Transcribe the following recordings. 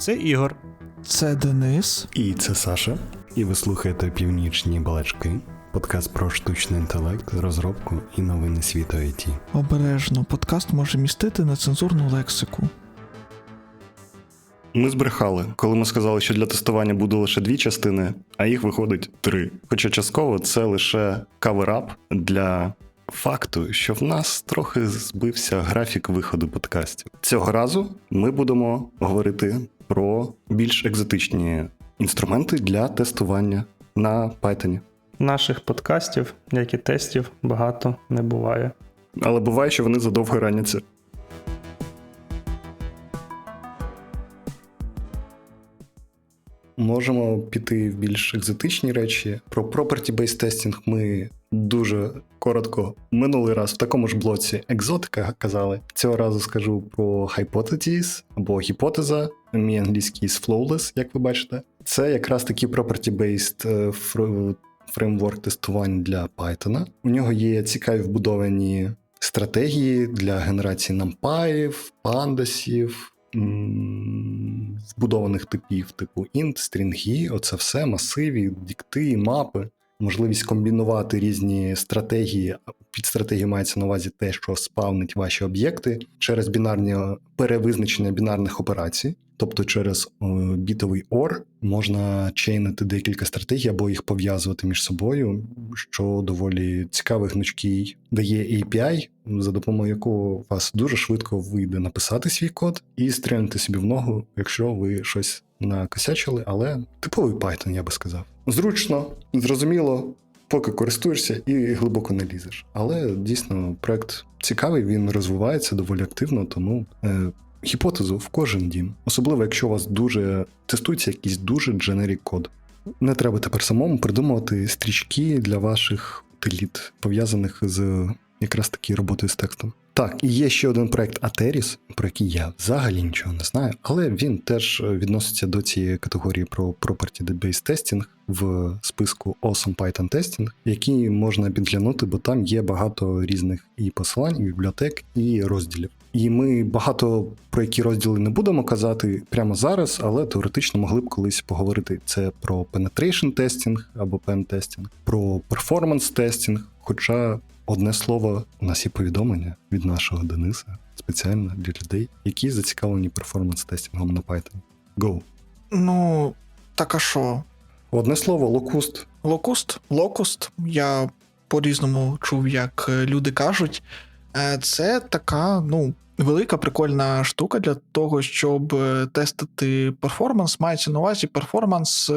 Це Ігор. Це Денис. І це Саша. І ви слухаєте Північні балачки, подкаст про штучний інтелект, розробку і новини світу IT. Обережно, подкаст може містити нецензурну лексику. Ми збрехали, коли ми сказали, що для тестування буде лише дві частини, а їх виходить три. Хоча частково це лише каверап для факту, що в нас трохи збився графік виходу подкастів. Цього разу ми будемо говорити про більш екзотичні інструменти для тестування на Python. Наших подкастів, як і тестів, багато не буває. Але буває, що вони задовго раняться. Можемо піти в більш екзотичні речі. Про property-based тестінг ми дуже коротко минулий раз в такому ж блоці екзотика казали. Цього разу скажу про hypotheses або гіпотеза. Мій англійський з flawless, як ви бачите. Це якраз такі property-based е, фреймворк тестувань для Python. У нього є цікаві вбудовані стратегії для генерації нампаїв, пандасів, м, збудованих типів, типу int, стрінги, оце все, масиві, дікти, мапи. Можливість комбінувати різні стратегії. Під стратегією мається на увазі те, що спавнить ваші об'єкти через бінарні перевизначення бінарних операцій. Тобто через е, бітовий OR можна чейнити декілька стратегій або їх пов'язувати між собою, що доволі цікавий гнучкий дає API, за допомогою якого вас дуже швидко вийде написати свій код і стрільнути собі в ногу, якщо ви щось накосячили, але типовий Python, я би сказав. Зручно, зрозуміло, поки користуєшся і глибоко не лізеш. Але дійсно проект цікавий, він розвивається доволі активно, тому. Е, Гіпотезу в кожен дім, особливо якщо у вас дуже тестується якийсь дуже дженерік код. Не треба тепер самому придумувати стрічки для ваших утиліт, пов'язаних з якраз таки роботою з текстом. Так, і є ще один проект Ateris, про який я взагалі нічого не знаю, але він теж відноситься до цієї категорії про property-based testing в списку Awesome Python Testing, який можна підглянути, бо там є багато різних і посилань, і бібліотек, і розділів. І ми багато про які розділи не будемо казати прямо зараз, але теоретично могли б колись поговорити це про penetration testing або pen testing, про performance testing, Хоча одне слово, у нас є повідомлення від нашого Дениса спеціально для людей, які зацікавлені перформанс-тестингом на Python. Go. Ну, так а що? Одне слово, локуст. Локуст? Локуст. Я по-різному чув, як е, люди кажуть. Е, Це така, ну, велика прикольна штука для того, щоб е, тестити перформанс. Мається на увазі перформанс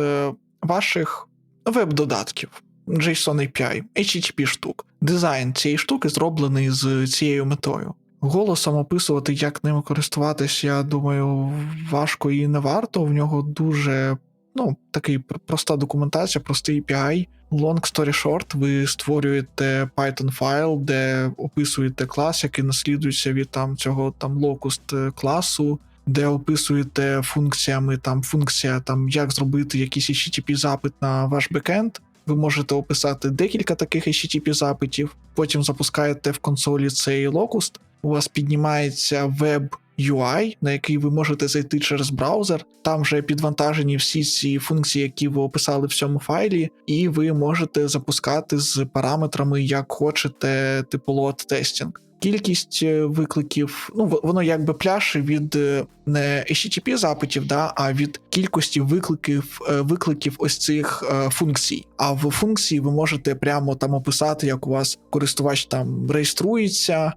ваших веб-додатків. JSON API, HTTP штук. Дизайн цієї штуки зроблений з цією метою. Голосом описувати, як ними користуватись, я думаю, важко і не варто. В нього дуже ну, такий проста документація, простий API. Long story short, ви створюєте Python файл, де описуєте клас, який наслідується від там цього там locust класу, де описуєте функціями там функція, там як зробити якийсь HTTP запит на ваш бекенд. Ви можете описати декілька таких HTTP запитів, потім запускаєте в консолі цей локуст, у вас піднімається веб UI, на який ви можете зайти через браузер. Там вже підвантажені всі ці функції, які ви описали в цьому файлі, і ви можете запускати з параметрами, як хочете, типу лот тестінг. Кількість е, викликів, ну воно якби пляше від е, не HTTP запитів, да, а від кількості викликів, е, викликів ось цих функцій. А в функції ви можете прямо там описати, як у вас користувач там реєструється,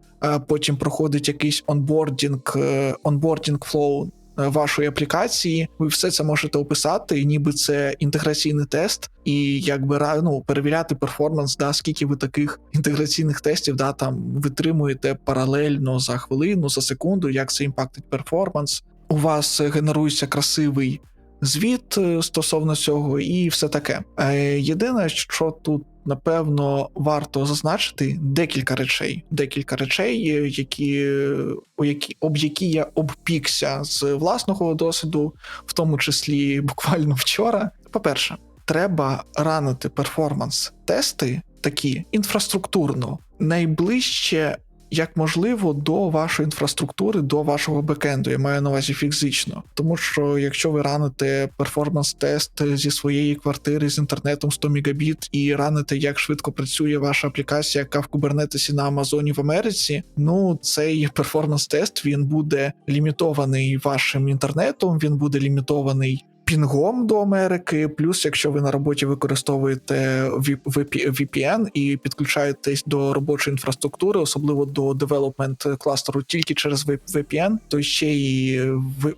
потім проходить якийсь онбордінг, онбордінг флоу вашої аплікації. Ви все це можете описати, ніби це інтеграційний тест, і якби рану перевіряти перформанс, да, скільки ви таких інтеграційних тестів да, там витримуєте паралельно за хвилину, за секунду, як це імпактить перформанс. У вас е, генерується красивий звіт е, стосовно цього, і все таке. Е, Єдине, що тут. Напевно, варто зазначити декілька речей, декілька речей, е, які, у які об які я обпікся з власного досвіду, в тому числі буквально вчора. По-перше, треба ранити перформанс-тести такі інфраструктурно найближче як можливо до вашої інфраструктури, до вашого бекенду. Я маю на увазі фізично. Тому що якщо ви раните перформанс-тест зі своєї квартири з інтернетом 100 мегабіт і раните, як швидко працює ваша аплікація, яка в кубернетесі на Амазоні в Америці, ну цей перформанс-тест він буде лімітований вашим інтернетом, він буде лімітований. Пінгом до Америки, плюс, якщо ви на роботі використовуєте VPN і підключаєтесь до робочої інфраструктури, особливо до девелопмент кластеру тільки через VPN, то ще і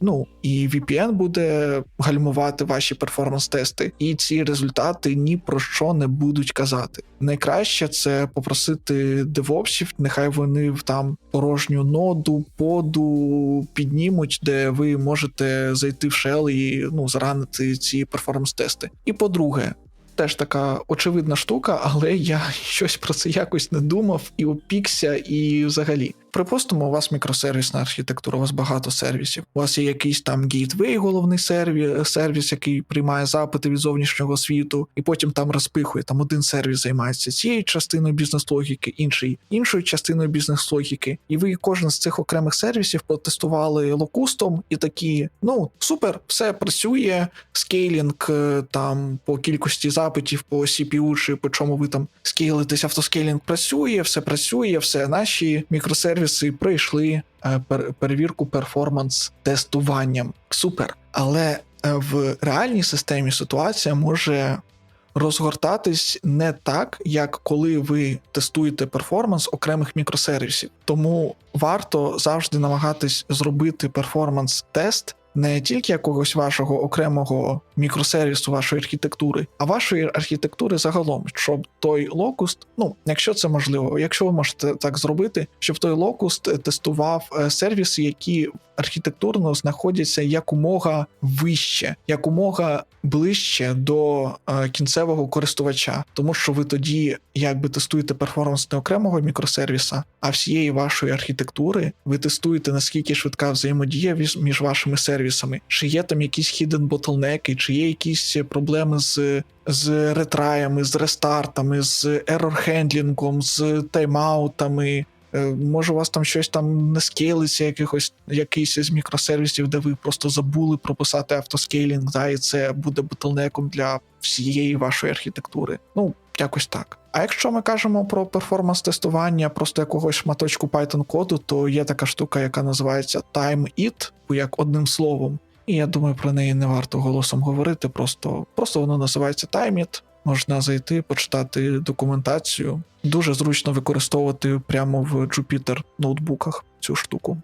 ну, і VPN буде гальмувати ваші перформанс-тести, і ці результати ні про що не будуть казати. Найкраще це попросити девопсів, нехай вони там порожню ноду, поду піднімуть, де ви можете зайти в shell і ну заранити ці перформанс-тести. І по-друге. Теж така очевидна штука, але я щось про це якось не думав і опікся, і взагалі. Припустимо, у вас мікросервісна архітектура, у вас багато сервісів. У вас є якийсь там гейтвей, головний сервіс, сервіс, який приймає запити від зовнішнього світу, і потім там розпихує. Там один сервіс займається цією частиною бізнес-логіки, інший іншою частиною бізнес-логіки. І ви кожен з цих окремих сервісів потестували локустом і такі: ну супер, все працює. Скейлінг е, там по кількості запитів по CPU чи по чому ви там скейлитесь, автоскейлінг працює, все працює, все наші мікросервіси пройшли е, пер- перевірку перформанс тестуванням. Супер. Але е, в реальній системі ситуація може розгортатись не так, як коли ви тестуєте перформанс окремих мікросервісів. Тому варто завжди намагатись зробити перформанс-тест не тільки якогось вашого окремого мікросервісу вашої архітектури, а вашої архітектури загалом, щоб той локуст, ну якщо це можливо, якщо ви можете так зробити, щоб той локуст тестував е, сервіси, які архітектурно знаходяться якомога вище, якомога ближче до е, кінцевого користувача, тому що ви тоді якби тестуєте перформанс не окремого мікросервіса, а всієї вашої архітектури. Ви тестуєте наскільки швидка взаємодія між вашими сервісами, чи є там якісь hidden ботлнеки, чи є якісь проблеми з. З ретраями, з рестартами, з ерор-хендлінгом, з тайм-аутами, Може, у вас там щось там не скейлиться, якихось якийсь із мікросервісів, де ви просто забули прописати автоскейлінг, да, і це буде ботлнеком для всієї вашої архітектури. Ну, якось так. А якщо ми кажемо про перформанс-тестування просто якогось шматочку Python коду, то є така штука, яка називається TimeIt, як одним словом. І я думаю, про неї не варто голосом говорити, просто, просто воно називається TimeIt. Можна зайти, почитати документацію. Дуже зручно використовувати прямо в Jupyter ноутбуках цю штуку.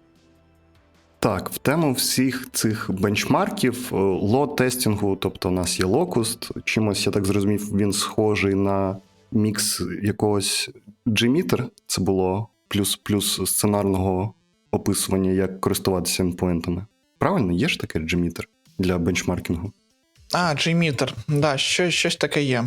Так, в тему всіх цих бенчмарків, е, лот-тестінгу, тобто у нас є локуст, чимось, я так зрозумів, він схожий на мікс якогось Gmeter, це було плюс плюс сценарного описування, як користуватися ендпоінтами. Правильно, є ж таке Gmeter для бенчмаркінгу? А, JMeter, да, щось, щось таке є.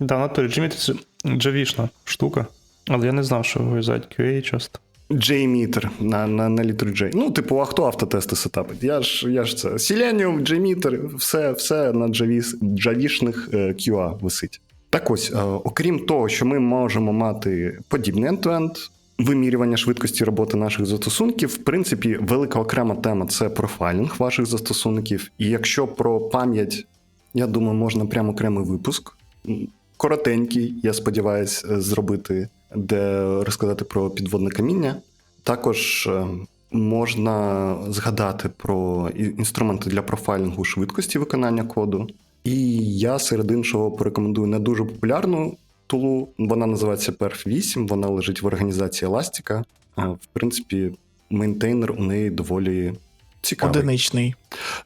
Да, натурі Jimmy це джавішна штука. Але я не знав, що вирізають QA часто. JMeter на, на, на літеру J. Ну, типу, а хто автотести сетапить? Я ж, я ж це. Selenium, JMeter, все, все на джавіс, джавішних е, QA висить. Так ось, е, окрім того, що ми можемо мати подібний end-to-end, вимірювання швидкості роботи наших застосунків, в принципі, велика окрема тема це профайлінг ваших застосунків. І якщо про пам'ять, я думаю, можна прямо окремий випуск. Коротенький, я сподіваюся, зробити, де розказати про підводне каміння. Також е, можна згадати про інструменти для профайлінгу швидкості виконання коду. І я серед іншого порекомендую не дуже популярну тулу. Вона називається Perf 8, вона лежить в організації Elastic. А, В принципі, мейнтейнер у неї доволі цікавий. Одиничний.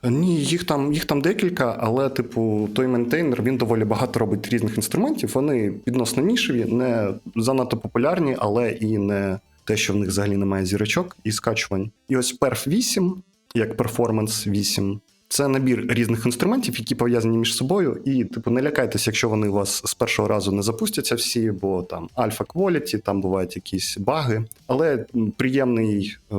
Ні, їх там, їх там декілька, але, типу, той ментейнер він доволі багато робить різних інструментів. Вони відносно нішеві, не занадто популярні, але і не те, що в них взагалі немає зірочок і скачувань. І ось Perf 8, як Performance 8, це набір різних інструментів, які пов'язані між собою. І, типу, не лякайтесь, якщо вони у вас з першого разу не запустяться всі, бо там альфа кваліті, там бувають якісь баги. Але приємний е,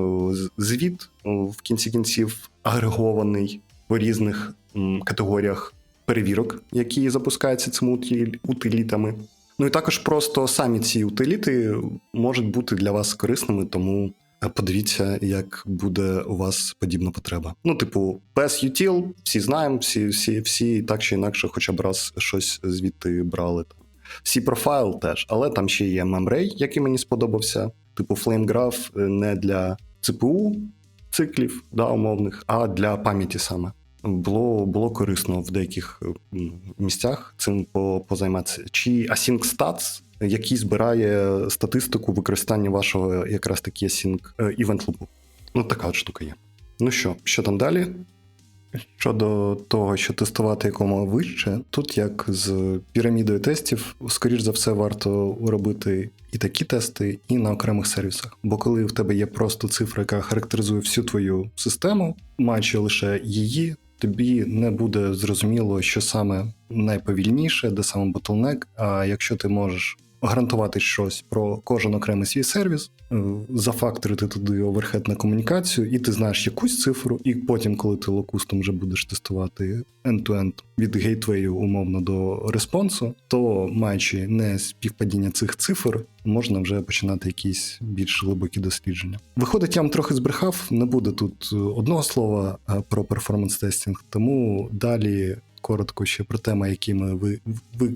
звіт е, в кінці кінців агрегований в різних категоріях перевірок, які запускаються цими утилітами. Ну і також просто самі ці утиліти можуть бути для вас корисними, тому подивіться, як буде у вас подібна потреба. Ну, типу, PSUtil, всі знаємо, всі, всі, всі так чи інакше, хоча б раз щось звідти брали. C Profile теж, але там ще є Memray, який мені сподобався. Типу е, не для ЦПУ циклів да, умовних, а для пам'яті саме. Було, було корисно в деяких місцях цим по- позайматися. Чи Async Stats, який збирає статистику використання вашого якраз таки е, Event Loop. Ну, така от штука є. Ну що, що там далі? Щодо того, що тестувати якомога вище, тут як з пірамідою тестів, скоріш за все, варто робити і такі тести, і на окремих сервісах. Бо коли в тебе є просто цифра, яка характеризує всю твою систему, маючи лише її, тобі не буде зрозуміло, що саме найповільніше, де саме bottleneck, А якщо ти можеш гарантувати щось про кожен окремий свій сервіс, е, зафакторити туди оверхед на комунікацію, і ти знаєш якусь цифру, і потім, коли ти локустом вже будеш тестувати end-to-end від гейтвею умовно до респонсу, то маючи не співпадіння цих цифр, можна вже починати якісь більш глибокі дослідження. Виходить, я вам трохи збрехав, не буде тут е, одного слова е, про перформанс-тестінг, тому далі коротко ще про теми, які ми ви, ви,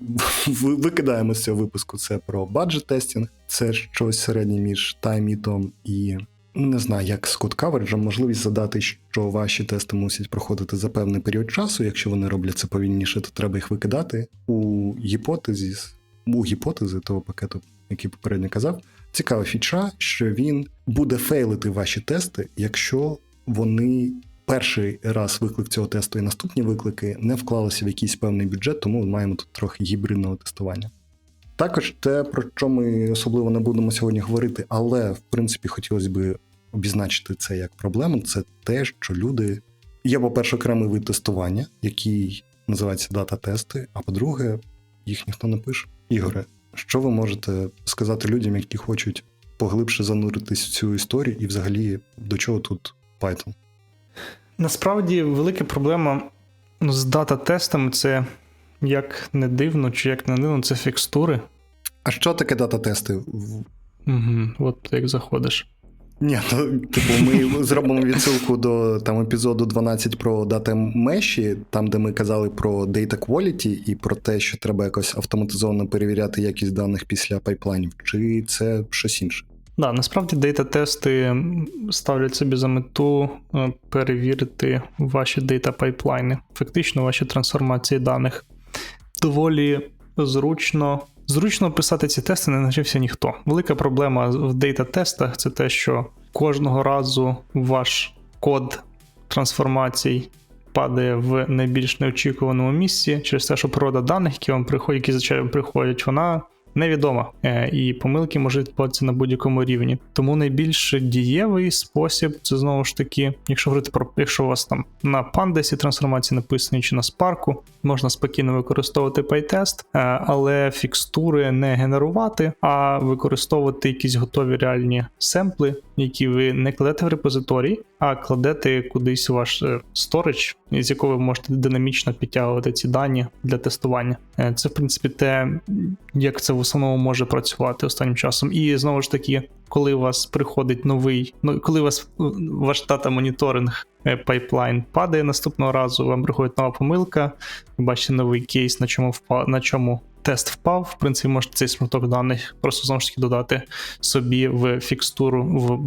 ви, викидаємо з цього випуску. Це про баджет тестінг, це щось середнє між таймітом і не знаю, як з код каверджем, можливість задати, що ваші тести мусять проходити за певний період часу. Якщо вони роблять це повільніше, то треба їх викидати у гіпотезі, у гіпотези того пакету, який попередньо казав. Цікава фіча, що він буде фейлити ваші тести, якщо вони перший раз виклик цього тесту і наступні виклики не вклалися в якийсь певний бюджет, тому ми маємо тут трохи гібридного тестування. Також те, про що ми особливо не будемо сьогодні говорити, але в принципі хотілося б обізначити це як проблему, це те, що люди. Є, по-перше, окремий вид тестування, який називається дата-тести, а по-друге, їх ніхто не пише. Ігоре, що ви можете сказати людям, які хочуть поглибше зануритись в цю історію, і взагалі до чого тут Python? Насправді велика проблема ну, з дата-тестами це як не дивно, чи як не дивно, це фікстури. А що таке дата-тести? Угу, от як заходиш. Ні, то, типу, ми зробимо відсилку до там епізоду 12 про дата меші, там, де ми казали про data quality і про те, що треба якось автоматизовано перевіряти якість даних після пайплайнів. Чи це щось інше? Да, насправді дейта-тести ставлять собі за мету е, перевірити ваші дейта пайплайни, фактично ваші трансформації даних. Доволі зручно. Зручно писати ці тести не навчився ніхто. Велика проблема в дейта-тестах це те, що кожного разу ваш код трансформацій падає в найбільш неочікуваному місці через те, що природа даних, які вам приходять, які звичайно приходять, вона невідома, Е, і помилки можуть відбуватися на будь-якому рівні. Тому найбільш дієвий спосіб це знову ж таки, якщо говорити про якщо у вас там на Pandas трансформації написані чи на Spark, можна спокійно використовувати PyTest, е, але фікстури не генерувати, а використовувати якісь готові реальні семпли, які ви не кладете в репозиторій, а кладете кудись у ваш е, storage, з якого ви можете динамічно підтягувати ці дані для тестування. Е, Це, в принципі, те, як це в основному може працювати останнім часом. І знову ж таки, коли у вас приходить новий, ну коли у вас е, ваш дата моніторинг е, пайплайн падає наступного разу, вам приходить нова помилка, ви бачите новий кейс, на чому впав, на чому тест впав. В принципі, можете цей шматок даних просто знову ж таки додати собі в фікстуру, в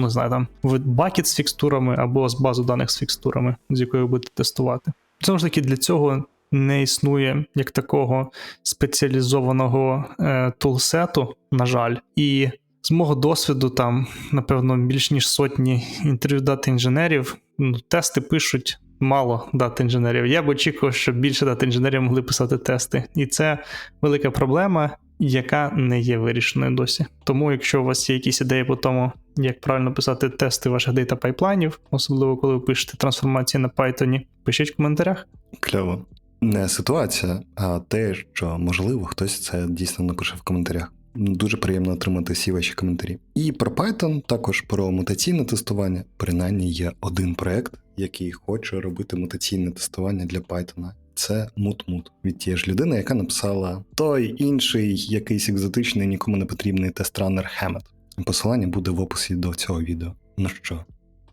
не знаю там в бакет з фікстурами або з базу даних з фікстурами, з якою ви будете тестувати. Знову ж таки, для цього не існує як такого спеціалізованого е, тулсету, на жаль, і з мого досвіду, там, напевно, більш ніж сотні інтерв'ю дати інженерів, ну, тести пишуть мало дат інженерів. Я б очікував, що більше дат інженерів могли писати тести. І це велика проблема, яка не є вирішеною досі. Тому, якщо у вас є якісь ідеї по тому, як правильно писати тести ваших дейта пайплайнів, особливо коли ви пишете трансформації на Python, пишіть в коментарях. Кльово. Не ситуація, а те, що можливо хтось це дійсно напише в коментарях. Дуже приємно отримати всі ваші коментарі. І про Python, також про мутаційне тестування. Принаймні є один проект, який хоче робити мутаційне тестування для Python. це мут-мут від тієї ж людини, яка написала той інший якийсь екзотичний, нікому не потрібний тест-раннер Хемет. Посилання буде в описі до цього відео. Ну що,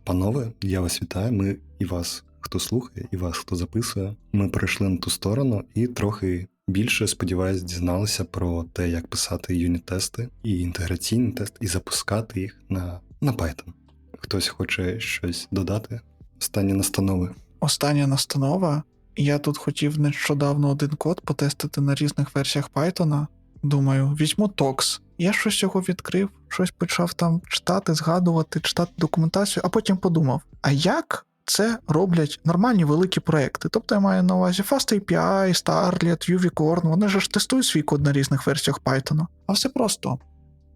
панове, я вас вітаю. Ми і вас, хто слухає, і вас, хто записує. Ми перейшли на ту сторону і трохи більше, сподіваюсь, дізналися про те, як писати юніт-тести і інтеграційний тест, і запускати їх на, на Python. Хтось хоче щось додати? Останні настанови. Остання настанова. Я тут хотів нещодавно один код потестити на різних версіях Python. Думаю, візьму TOX. Я щось його відкрив, щось почав там читати, згадувати, читати документацію, а потім подумав: а як це роблять нормальні великі проекти? Тобто я маю на увазі FastAPI, Starlet, Uvicorn, вони ж тестують свій код на різних версіях Python. А все просто.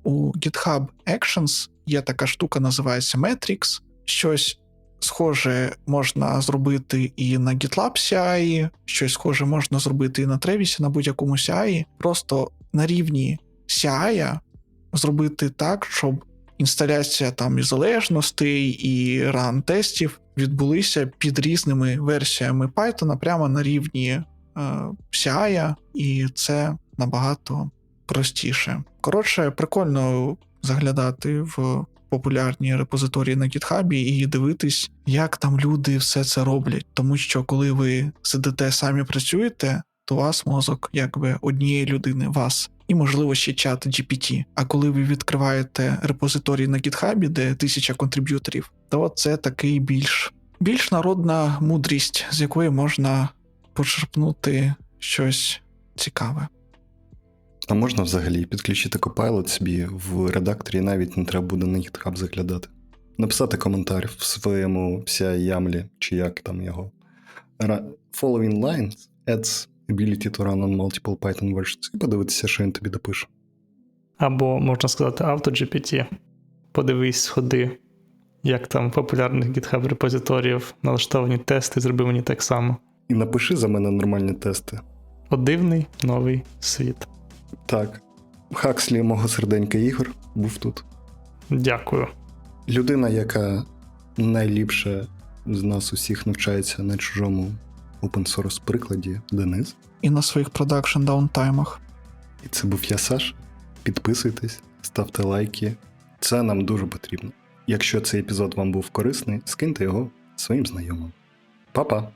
У GitHub Actions є така штука, називається Metrics. Щось схоже можна зробити і на GitLab CI, щось схоже можна зробити і на Travis, на будь-якому CI. Просто на рівні CI зробити так, щоб інсталяція там і залежностей, і ран тестів відбулися під різними версіями Python прямо на рівні е, CI, і це набагато простіше. Коротше, прикольно заглядати в популярні репозиторії на GitHub і дивитись, як там люди все це роблять. Тому що коли ви сидите самі працюєте, то у вас мозок якби однієї людини, вас. І, можливо, ще чат GPT. А коли ви відкриваєте репозиторій на GitHub, де тисяча контриб'юторів, то це такий більш, більш народна мудрість, з якої можна почерпнути щось цікаве. А можна взагалі підключити Copilot собі в редакторі, навіть не треба буде на GitHub заглядати. Написати коментар в своєму CI ямлі, чи як там його. Following lines adds ability to run on multiple Python versions і подивитися, що він тобі допише. Або можна сказати AutoGPT. Подивись, сходи, як там в популярних GitHub репозиторіїв налаштовані тести, зроби мені так само. І напиши за мене нормальні тести. От дивний новий світ. Так. Хакслі мого серденька ігор був тут. Дякую. Людина, яка найліпше з нас усіх навчається на чужому open source прикладі, Денис. І на своїх продакшн даунтаймах. І це був я, Саш. Підписуйтесь, ставте лайки. Це нам дуже потрібно. Якщо цей епізод вам був корисний, скиньте його своїм знайомим. Па-па!